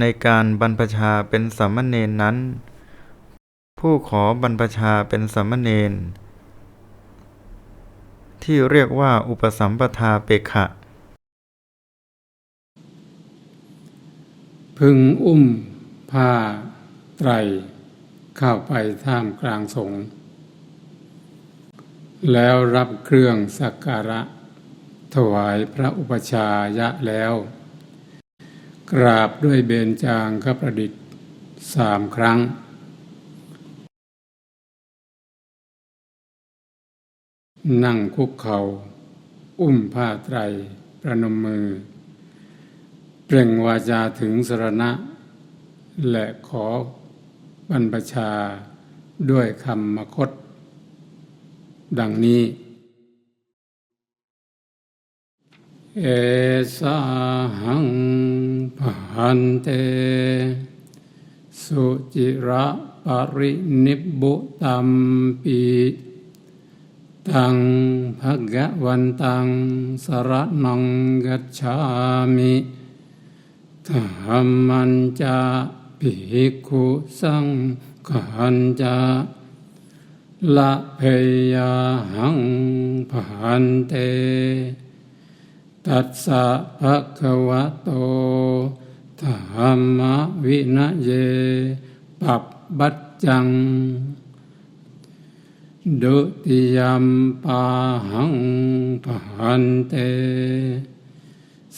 ในการบรรพชาเป็นสามเณรนั้น ผู้ขอบรรพชาเป็นสามเณรที่เรียกว่าอุปสัมปทาเปกขะ พึงอุ้มผ้าไตร เข้าไปท่ามกลางสงฆ์แล้วรับเครื่องสักการะ ถวายพระอุปชายะแล้ว กราบด้วยเบญจางคประดิษฐ์สามครั้ง นั่งคุกเขา่า อุ้มผ้าไตร ประนมมือ เปล่งวาจาถึงสรณะ และขอบรรพชาด้วยคำมคต ดังนี้ เอสาหังพันเต สุจิระปรินิบุตัมปีตังภะกะวันตังสระนังกัจฉามิธรรมันจะภิกขุสังขันจะละเพยาหังพันเต ตัสสะภะคะวะโตธรรมวินะเยปับบัจจัง ดุติยมปาหังพันเต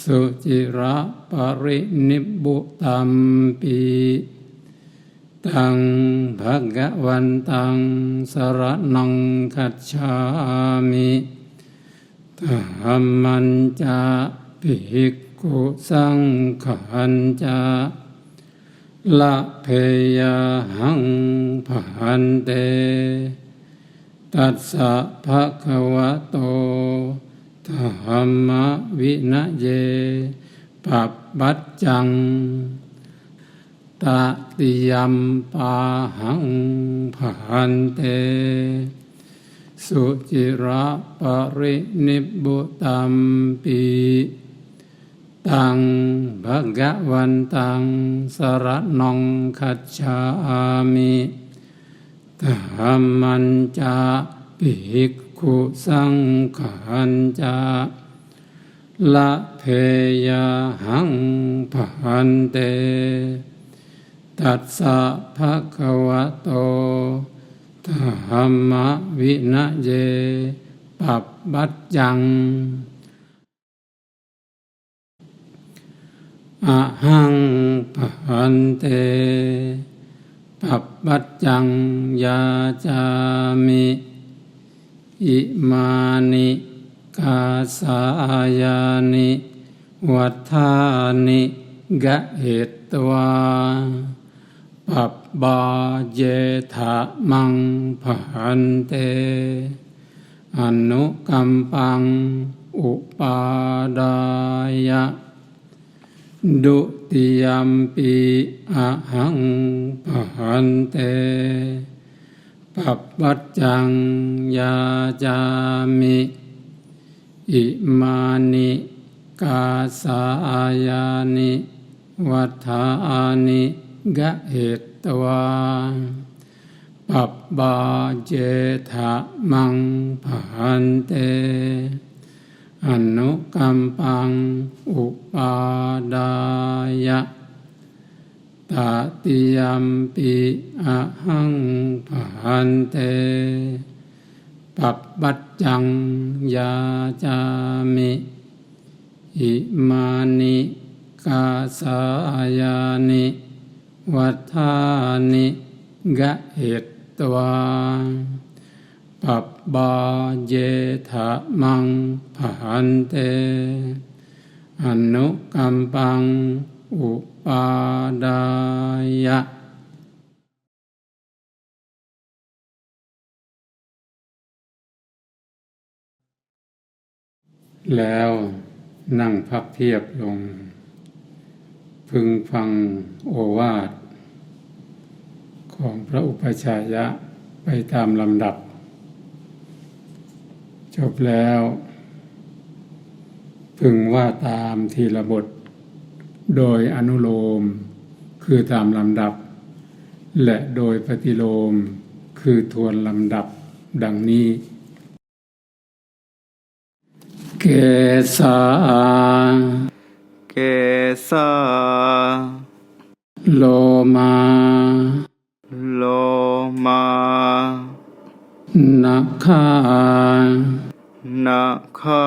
สุจิระปรินิบุตัมปีตังภะกะวันตังสระนังคัจฉามิ ธรรมันจะภิกขุสังขันจะละเพยาหังพันเต ตัสสะภะคะวะโตธรรมวินะเยปับบัจจังตติยมปาหังพันเต สุจิระปรินิบุตัมปีตังภะกะวันตังสระนองคัจฉามิธรรมันจะภิกขุสังขันจะละเพยาหังพันเต ตัสสะภะคะวะโต ธรรมวินะเยปับบัจจังอะหังพันเตปับบัจจังยาจามิอิมานิกาสายานิวัฏานิกะเหตวา ปับบาเยถามังพันเต อนุกัมปัง อุปาดายะ ดุติยมปีอหังพันเตปับบัจจังยาจามิ อิมานิกาสายานิ วัฏานิ กะเหตตวาปับบาเจถามังพันเต อนุกัมปังอุปาดายะตติยมปีอะหังพันเตปับบัจจังยาจามิอิมานิกาสายานิ วัฏานิกะเหตตวาปับบาเยถามังพันเต อนุกัมปัง อุปาดายะแล้วนั่งพับเพียบลง พึงฟังโอวาท ของพระอุปชายะไปตามลำดับ จบแล้ว พึงว่าตามทีละบท โดยอนุโลม คือตามลำดับ และโดยปฏิโลม คือทวนลำดับดังนี้ เกสา สาโลมาโลมานาคานาคา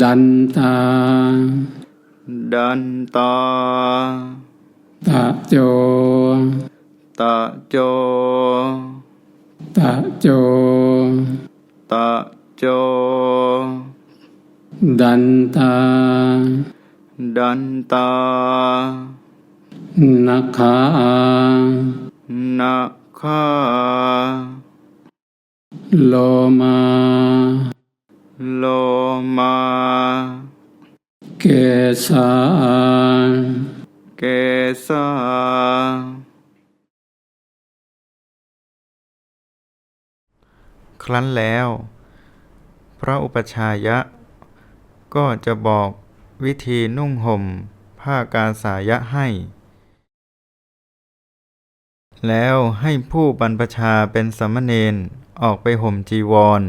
ดันตา ดันตาตะโจตะโจตะโจตะโจ ดันตา ดันตานาคานาคาโลมาโลมาเกสาเกสาครั้นแล้ว พระอุปชายะ ก็จะบอกวิธีนุ่งห่มผ้ากาสายะให้ แล้วให้ผู้บรรพชาเป็นสามเณรออกไปห่มจีวร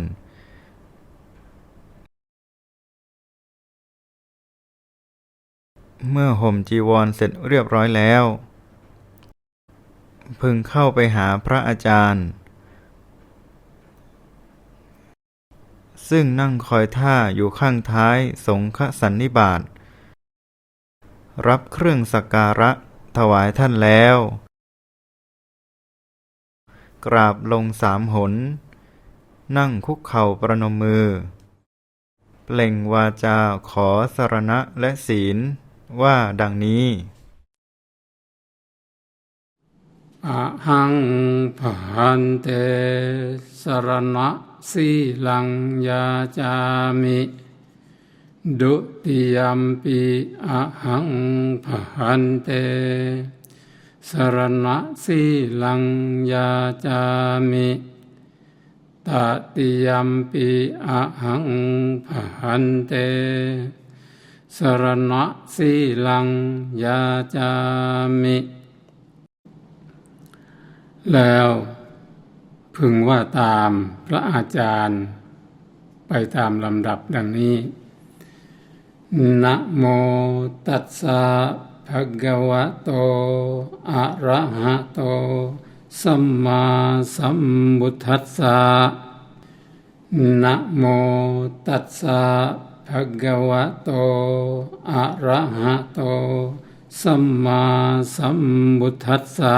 เมื่อห่มจีวรเสร็จเรียบร้อยแล้ว พึงเข้าไปหาพระอาจารย์ ซึ่งนั่งคอยท่าอยู่ข้างท้ายสงฆสันนิบาตรับเครื่องสักการะถวายท่านแล้ว กราบลงสามหน นั่งคุกเข่าประนมมือ เปล่งวาจาขอสรณะและศีลว่าดังนี้อะหังพันเตสรณะ สีลังยาจามิดุติยมปีอหังพันเต สรณะสีลังยาจามิตติยมปีอหังพันเต สรณะสีลังยาจามิ แล้ว พึงว่าตามพระอาจารย์ไปตามลำดับดังนี้ นะโมตัสสะภะคะวะโต อะระหะโต สัมมาสัมพุทธัสสะ นะโมตัสสะภะคะวะโต อะระหะโต สัมมาสัมพุทธัสสะ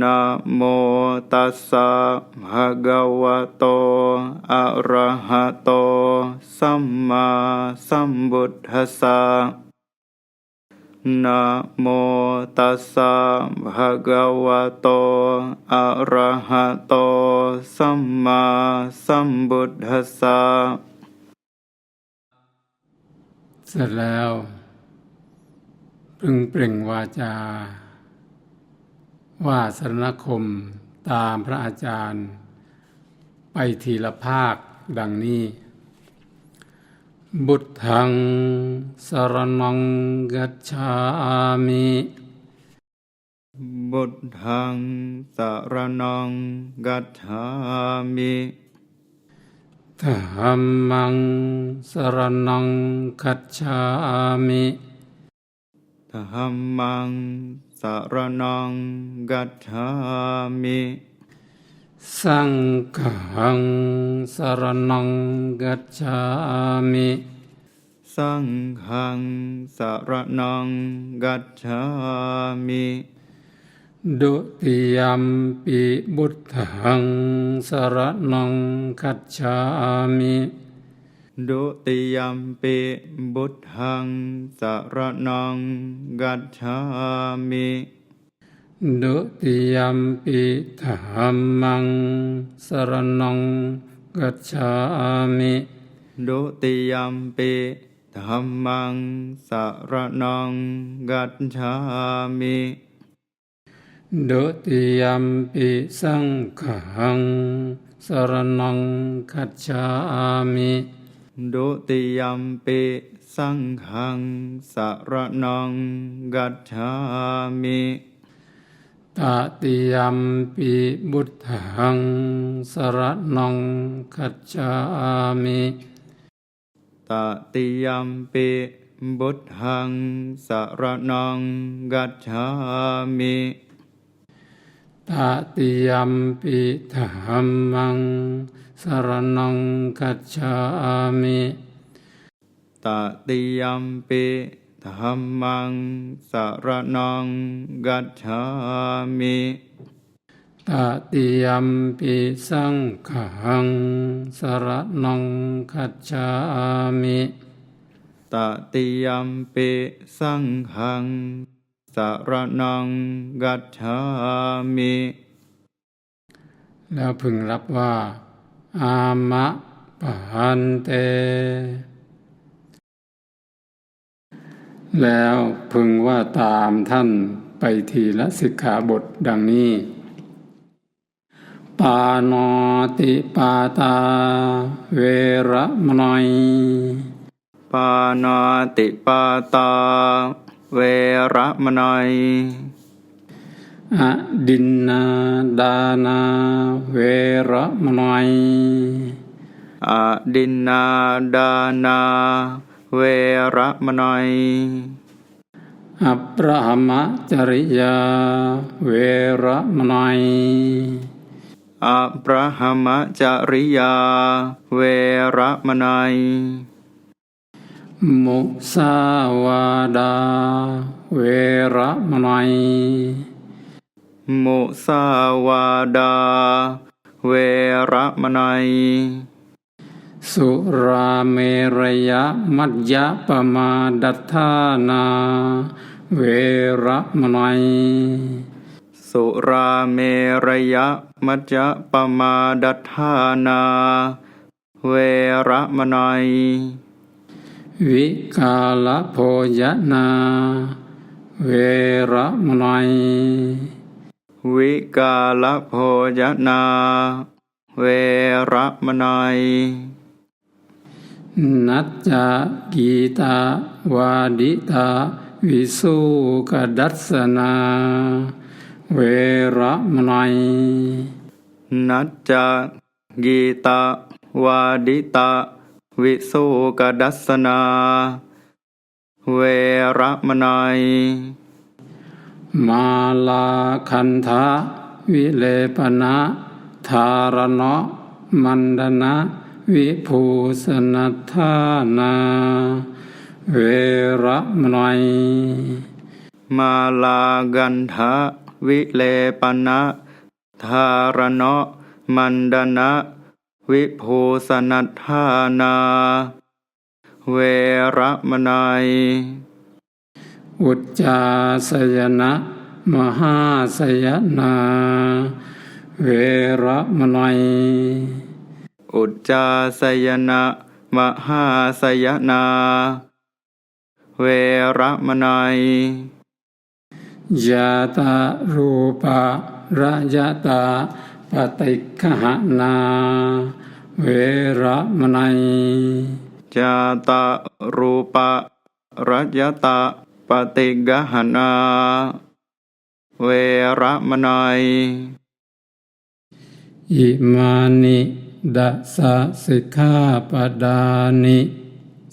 นะโมตัสสะภะคะวะโต อะระหะโต สัมมาสัมพุทธัสสะนะโมตัสสะภะคะวะโต อะระหะโต สัมมาสัมพุทธัสสะเสร็จแล้ว พึงเปล่งวาจา ว่าสรณคมตามพระอาจารย์ ไปทีละภาคดังนี้ บุตทังสรนังกัจฉามิบุตทังสารนังกัจฉามิธรรมังสรนังกัจฉามิ ธัมมังสารนังกัจฉามิสังฆังสรนังกัจฉามิสังฆังสารนังกัจฉามิดุติยัมปิบุตทังสรนังกัจฉามิ ดุติยัมปิบุตทังสารนังกัจฉามิดดุติยัมปิธรรมังสรณังกัจฉามิดุติยัมปิธัมมังสรณังกัจฉามิดุติยัมปิสังฆังสรณังคัจฉามิ ดุติยัมปิสังฆังสรณังกัจฉามิตติยัมปิบุตถังสรณังคัจฉามิตติยัมปิบุตหังสรณังกัจฉามิ ตติยัมปิธรรมังสรณังคัจฉามิตติยัมปิธัมมังสรณังกัจฉามิตติยัมปิสังฆังสรณังคัจฉามิตติยัมปิสังฆัง สรณังกัจฉามิ แล้วพึงรับว่า อามะปันเต แล้วพึงว่าตามท่านไปทีละสิกขาบทดังนี้ ปานอติปาตา เวระมนัยปานาติปาตา เวระมนัยอดินนาดานาเวระมนัยอดินนาดานาเวระมนัยอัปรหมจริยาเวระมนัยอะปรหมจริยาเวระมนัย มุสาวาดา เวระมนัย มุสาวาดา เวระมนัย สุราเมรยมัจยปมาดัฏฐานา เวระมนัย สุราเมรยมัจจปมาดัฏฐานา เวระมนัย วิกาลโภยนา เวระมนัย วิกาลโภจนา เวระมนัย นัจจกีตาวาดิตา วิสุกดัสนา เวระมนัย นัจจกีตาวาดิตา วิสุกดัสสนา เวระมนัยมาลาคันธะวิเลปนะธารณะมันดนะวิภูสนัทธานา เวระมนัยมาลากันทะวิเลปนะธารณะมันดนะ วิภูสนัทธานา เวระมนัยอุจจาสยนะ มหาสยนา เวระมนัยอุจจาสยนะ มหาสยนา เวระมนัยยาตารูปะระยะตา ปฏิคหนา เวระมนัยจาตารูปะรัจตะปฏิกหนา เวระมนัย อิมานิดัสสิกขาปดานิ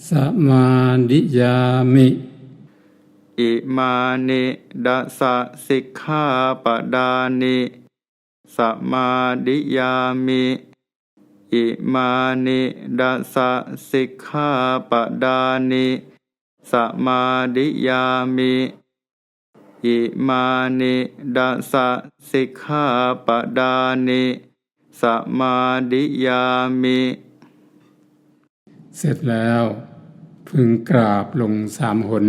สมาดิยามิ อิมานิดัสสะสิกขาปดานิ สมาดิยามิ อิมานิดัสสะสิกขาปดานิสมาดิยามิอิมานิดัสสะสิกขาปดานิสมาดิยามิ เสร็จแล้ว พึงกราบลงสามหน